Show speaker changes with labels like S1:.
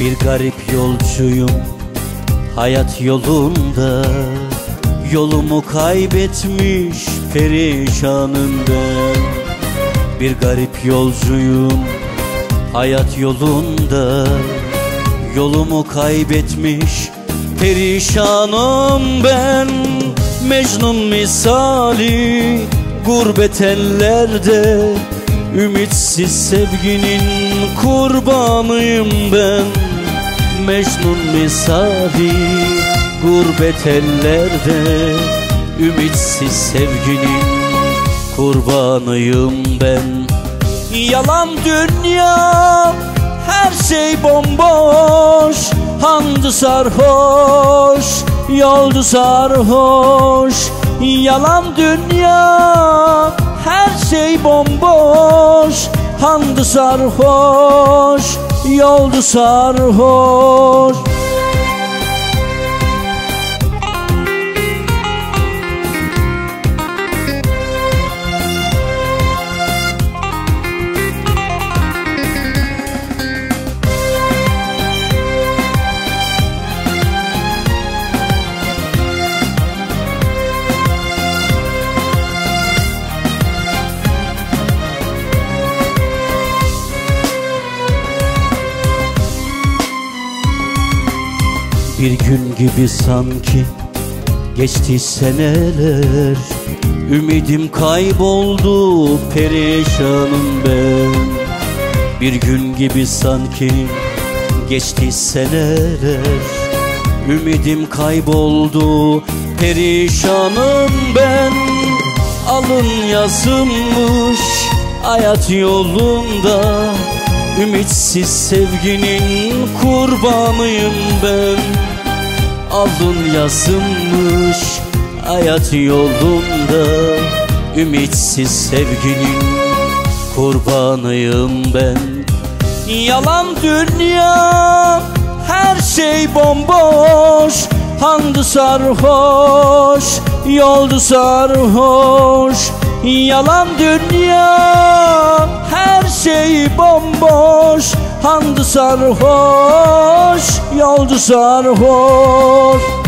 S1: Bir garip yolcuyum hayat yolunda. Yolumu kaybetmiş perişanım ben Bir garip yolcuyum hayat yolunda. Yolumu kaybetmiş perişanım ben. Mecnun misali gurbet ellerde. Ümitsiz sevginin kurbanıyım ben Mecnun misali gurbet ellerde Ümitsiz sevginin kurbanıyım ben. Yalan dünya her şey bomboş Handı sarhoş Yoldu sarhoş Yalan dünya Her şey bomboş. Handı sarhoş Yoldu sarhoş Bir gün gibi sanki geçti seneler. Ümidim kayboldu perişanım ben. Bir gün gibi sanki geçti seneler. Ümidim kayboldu perişanım ben. Alın yazılmış hayat yolunda Ümitsiz sevginin kurbanıyım ben. Alın yazılmış hayat yolunda. Ümitsiz sevginin kurbanıyım ben. Yalan dünya her şey bomboş. Handı sarhoş yoldu sarhoş. Yalan dünya her şey bomboş. Handı sarhoş yoldu sarhoş